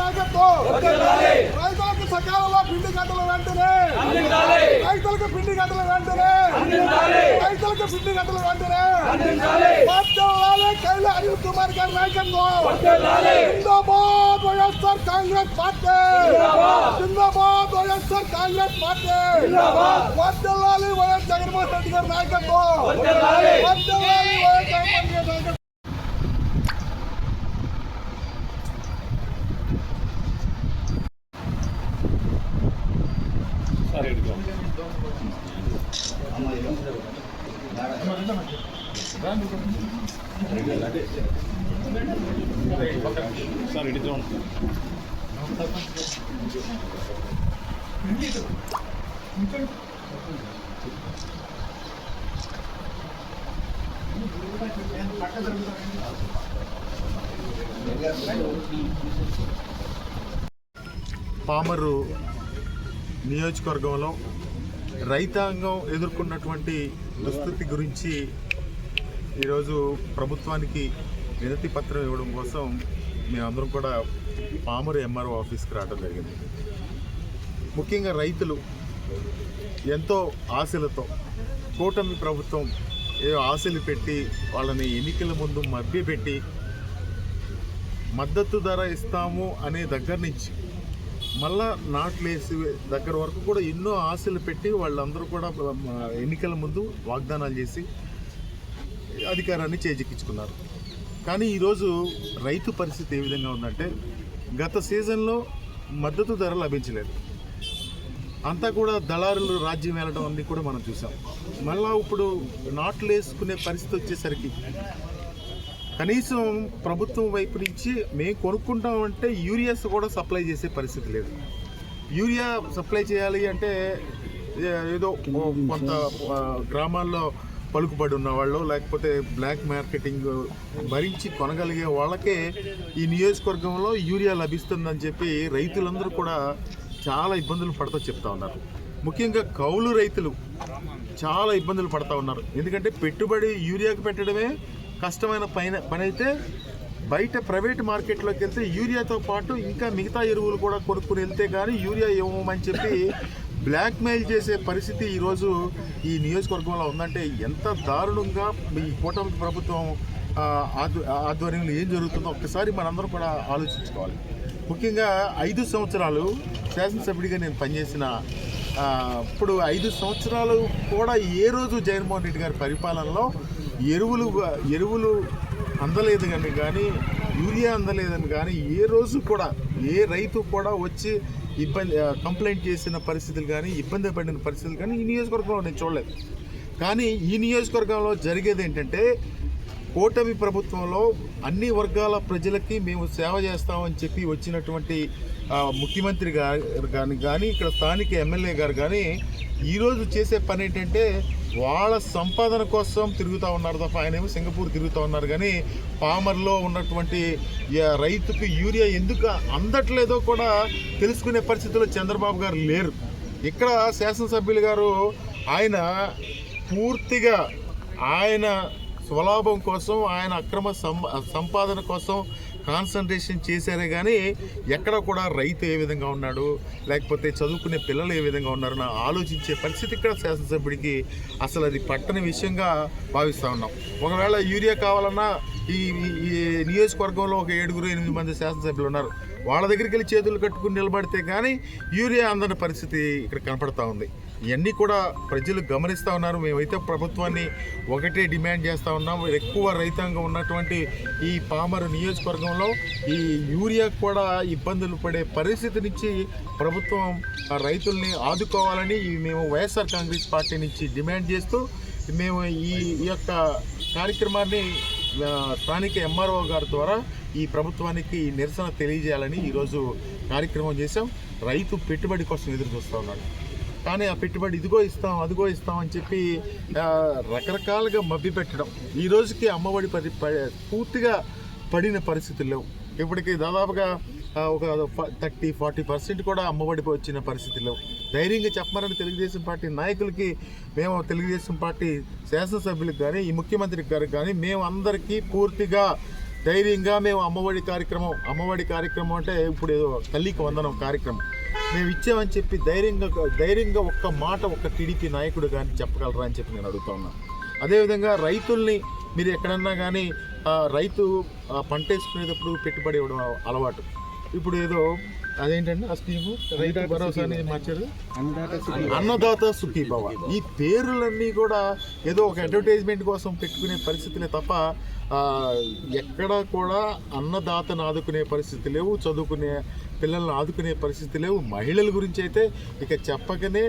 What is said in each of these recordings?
నాయకత్వం రైతులకు సకాలంలో పిండి గంటల వెంటనే. రైతులకు పిండి గంటల వెంటనే. రైతులకు పిండి గంటల వెంటనే. వర్ధిల్లాలి కైల అనిల్ కుమార్ గారి నాయకత్వం జిందాబాద్ వైఎస్ఆర్ కాంగ్రెస్ పార్టీ. జిందాబాద్. వైఎస్ఆర్ కాంగ్రెస్ పార్టీ. వర్ధిల్లాలి వైఎస్ జగన్మోహన్ రెడ్డి గారి నాయకత్వం వర్ధిల్లాలి వైఎస్ జగన్మోహన్ రెడ్డి గారి నాయకత్వం పామరు నియోజకవర్గంలో రైతాంగం ఎదుర్కొన్నటువంటి దుస్థితి గురించి ఈరోజు ప్రభుత్వానికి వినతి పత్రం ఇవ్వడం కోసం మేమందరం కూడా పామరు ఎంఆర్ఓ ఆఫీస్కి రావడం జరిగింది. ముఖ్యంగా రైతులు ఎంతో ఆశలతో కూటమి ప్రభుత్వం ఏ ఆశలు పెట్టి వాళ్ళని ఎన్నికల ముందు మభ్యపెట్టి మద్దతు ధర ఇస్తాము అనే దగ్గర నుంచి మళ్ళా నాట్లేసి దగ్గర వరకు కూడా ఎన్నో ఆశలు పెట్టి వాళ్ళందరూ కూడా ఎన్నికల ముందు వాగ్దానాలు చేసి అధికారాన్ని చేజిక్కించుకున్నారు. కానీ ఈరోజు రైతు పరిస్థితి ఏ విధంగా ఉందంటే గత సీజన్లో మద్దతు ధర లభించలేదు. అంతా కూడా దళారులు రాజ్యం వెళ్ళడం అన్నీ కూడా మనం చూసాం. మళ్ళా ఇప్పుడు నాట్లు వేసుకునే పరిస్థితి వచ్చేసరికి కనీసం ప్రభుత్వం వైపు నుంచి మేము కొనుక్కుంటాం అంటే యూరియాస్ కూడా సప్లై చేసే పరిస్థితి లేదు. యూరియా సప్లై చేయాలి అంటే ఏదో కొంత గ్రామాల్లో పలుకుబడి ఉన్న వాళ్ళు లేకపోతే బ్లాక్ మార్కెటింగ్ భరించి కొనగలిగే వాళ్ళకే ఈ నియోజకవర్గంలో యూరియా లభిస్తుందని చెప్పి రైతులందరూ కూడా చాలా ఇబ్బందులు పడుతూ చెప్తా ఉన్నారు. ముఖ్యంగా కౌలు రైతులు చాలా ఇబ్బందులు పడతా ఉన్నారు. ఎందుకంటే పెట్టుబడి యూరియాకి పెట్టడమే కష్టమైన పైన పని అయితే బయట ప్రైవేట్ మార్కెట్లోకి వెళ్తే యూరియాతో పాటు ఇంకా మిగతా ఎరువులు కూడా కొనుక్కుని వెళ్తే కానీ యూరియా ఇవ్వమని చెప్పి బ్లాక్మెయిల్ చేసే పరిస్థితి ఈరోజు ఈ నియోజకవర్గంలో ఉందంటే ఎంత దారుణంగా ఈ కూటమి ప్రభుత్వం ఆధ్వర్యంలో ఏం జరుగుతుందో ఒక్కసారి మనందరం కూడా ఆలోచించుకోవాలి. ముఖ్యంగా ఐదు సంవత్సరాలు శాసనసభ్యుడిగా నేను పనిచేసిన ఇప్పుడు ఐదు సంవత్సరాలు కూడా ఏ రోజు జగన్మోహన్ రెడ్డి గారి పరిపాలనలో ఎరువులు ఎరువులు అందలేదు కానీ కానీ యూరియా అందలేదని కానీ ఏ రోజు కూడా ఏ రైతు కూడా వచ్చి ఇబ్బంది కంప్లైంట్ చేసిన పరిస్థితులు కానీ ఇబ్బంది పడిన పరిస్థితులు కానీ ఈ నియోజకవర్గంలో నేను చూడలేదు. కానీ ఈ నియోజకవర్గంలో జరిగేది ఏంటంటే కూటమి ప్రభుత్వంలో అన్ని వర్గాల ప్రజలకి మేము సేవ చేస్తామని చెప్పి వచ్చినటువంటి ముఖ్యమంత్రి గారు కానీ కానీ ఇక్కడ స్థానిక ఎమ్మెల్యే గారు కానీ ఈరోజు చేసే పని ఏంటంటే వాళ్ళ సంపాదన కోసం తిరుగుతూ ఉన్నారు తప్ప ఆయనేమో సింగపూర్ తిరుగుతూ ఉన్నారు. కానీ పామర్లో ఉన్నటువంటి రైతుకు యూరియా ఎందుకు అందట్లేదో కూడా తెలుసుకునే పరిస్థితిలో చంద్రబాబు గారు లేరు. ఇక్కడ శాసనసభ్యులు గారు ఆయన పూర్తిగా ఆయన స్వలాభం కోసం ఆయన అక్రమ సం సంపాదన కోసం కాన్సన్ట్రేషన్ చేశారే కానీ ఎక్కడ కూడా రైతు ఏ విధంగా ఉన్నాడు లేకపోతే చదువుకునే పిల్లలు ఏ విధంగా ఉన్నారని ఆలోచించే పరిస్థితి ఇక్కడ శాసనసభ్యుడికి అసలు అది పట్టని విషయంగా భావిస్తూ ఉన్నాం. ఒకవేళ యూరియా కావాలన్నా ఈ ఈ- ఈ నియోజకవర్గంలో ఒక ఏడుగురు ఎనిమిది మంది శాసనసభ్యులు ఉన్నారు. వాళ్ళ దగ్గరికి వెళ్ళి చేతులు కట్టుకుని నిలబడితే కానీ యూరియా అందని పరిస్థితి ఇక్కడ కనపడతా ఉంది. ఇవన్నీ కూడా ప్రజలు గమనిస్తూ ఉన్నారు. మేమైతే ప్రభుత్వాన్ని ఒకటే డిమాండ్ చేస్తూ ఉన్నాం. ఎక్కువ రైతాంగం ఉన్నటువంటి ఈ పామరు నియోజకవర్గంలో ఈ యూరియా కూడా ఇబ్బందులు పడే పరిస్థితి నుంచి ప్రభుత్వం ఆ రైతుల్ని ఆదుకోవాలని మేము వైఎస్ఆర్ కాంగ్రెస్ పార్టీ నుంచి డిమాండ్ చేస్తూ మేము ఈ ఈ యొక్క కార్యక్రమాన్ని స్థానిక ఎంఆర్ఓ గారి ద్వారా ఈ ప్రభుత్వానికి నిరసన తెలియజేయాలని ఈరోజు కార్యక్రమం చేశాం. రైతు పెట్టుబడి కోసం ఎదురు చూస్తూ ఉన్నాడు. కానీ ఆ పెట్టుబడి ఇదిగో ఇస్తాం అదిగో ఇస్తాం అని చెప్పి రకరకాలుగా మభ్య పెట్టడం. ఈ రోజుకి అమ్మఒడి పరి ప- పూర్తిగా పడిన పరిస్థితుల్లో లేవు. ఇప్పటికి దాదాపుగా ఒక థర్టీ ఫార్టీ పర్సెంట్ కూడా అమ్మఒడి వచ్చిన పరిస్థితిలో ధైర్యంగా చెప్పమని తెలుగుదేశం పార్టీ నాయకులకి మేము తెలుగుదేశం పార్టీ శాసనసభ్యులకు కానీ ఈ ముఖ్యమంత్రి గారికి కానీ మేము అందరికీ పూర్తిగా ధైర్యంగా మేము అమ్మఒడి కార్యక్రమం అమ్మఒడి కార్యక్రమం అంటే ఇప్పుడు ఏదో తల్లికి వందనం కార్యక్రమం. మేము ఇచ్చామని చెప్పి ధైర్యంగా ధైర్యంగా ఒక్క మాట ఒక్క టీడీపీ నాయకుడు కానీ చెప్పగలరా అని చెప్పి నేను అడుగుతా ఉన్నాను అదేవిధంగా రైతుల్ని మీరు ఎక్కడన్నా కానీ రైతు పంట వేసుకునేటప్పుడు పెట్టుబడి ఇవ్వడం అలవాటు. ఇప్పుడు ఏదో అదేంటండి? ఆ స్కీము? రైతు భరోసా అని మార్చారు. అన్నదాత సుఖీభవ. ఈ పేర్లన్నీ కూడా ఏదో ఒక అడ్వర్టైజ్మెంట్ కోసం పెట్టుకునే పరిస్థితులే తప్ప ఎక్కడ కూడా అన్నదాతను ఆదుకునే పరిస్థితి లేవు చదువుకునే పిల్లల్ని ఆదుకునే పరిస్థితి లేవు. మహిళల గురించి అయితే ఇక చెప్పకనే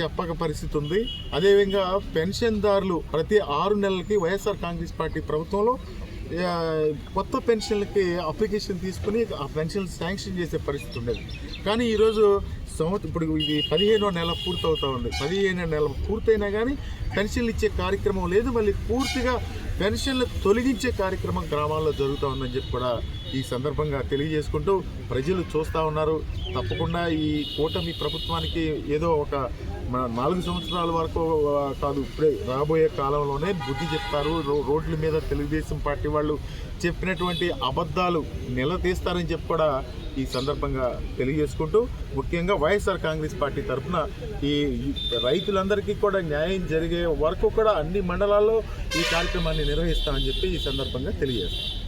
చెప్పక పరిస్థితి ఉంది. అదేవిధంగా పెన్షన్దారులు ప్రతి ఆరు నెలలకి వైఎస్ఆర్ కాంగ్రెస్ పార్టీ ప్రభుత్వంలో కొత్త పెన్షన్లకి అప్లికేషన్ తీసుకుని ఆ పెన్షన్ శాంక్షన్ చేసే పరిస్థితి ఉండేది. కానీ ఈరోజు సంవత్సరం ఇప్పుడు ఇది పదిహేనో నెల పూర్తవుతా ఉంది. పదిహేనో నెల పూర్తయినా కానీ పెన్షన్లు ఇచ్చే కార్యక్రమం లేదు. మళ్ళీ పూర్తిగా పెన్షన్లు తొలగించే కార్యక్రమం గ్రామాల్లో జరుగుతూ ఉందని చెప్పి కూడా ఈ సందర్భంగా తెలియజేసుకుంటూ ప్రజలు చూస్తూ ఉన్నారు. తప్పకుండా ఈ కూటమి ప్రభుత్వానికి ఏదో ఒక నాలుగు సంవత్సరాల వరకు కాదు ఇప్పుడే రాబోయే కాలంలోనే బుద్ధి చెప్తారు. రో- రోడ్ల మీద తెలుగుదేశం పార్టీ వాళ్ళు చెప్పినటువంటి అబద్ధాలు నిలదీస్తారని చెప్పి కూడా ఈ సందర్భంగా తెలియజేసుకుంటూ ముఖ్యంగా వైఎస్ఆర్ కాంగ్రెస్ పార్టీ తరఫున ఈ రైతులందరికీ కూడా న్యాయం జరిగే వరకు కూడా అన్ని మండలాల్లో ఈ కార్యక్రమాన్ని నిర్వహిస్తామని చెప్పి ఈ సందర్భంగా తెలియజేస్తాం.